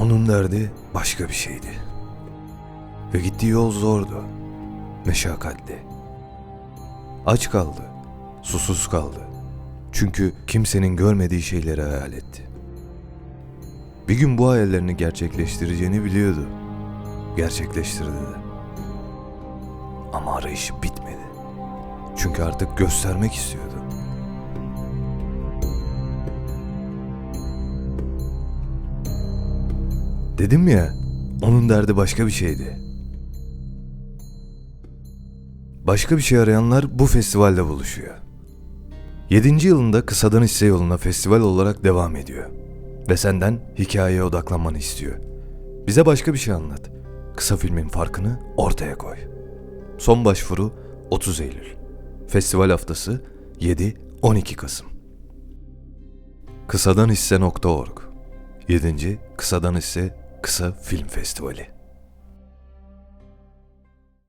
Onun derdi başka bir şeydi. Ve gittiği yol zordu. Meşakkatli. Aç kaldı. Susuz kaldı. Çünkü kimsenin görmediği şeyleri hayal etti. Bir gün bu hayallerini gerçekleştireceğini biliyordu. Gerçekleştirdi de. Ama arayışı bitmedi. Çünkü artık göstermek istiyordu. Dedim ya, onun derdi başka bir şeydi. Başka bir şey arayanlar bu festivalde buluşuyor. 7. yılında kısadan hisse yoluna festival olarak devam ediyor. Ve senden hikayeye odaklanmanı istiyor. Bize başka bir şey anlat. Kısa filmin farkını ortaya koy. Son başvuru 30 Eylül. Festival haftası 7-12 Kasım. Kısadan hisse.org 7. Kısadan hisse Kısa Film Festivali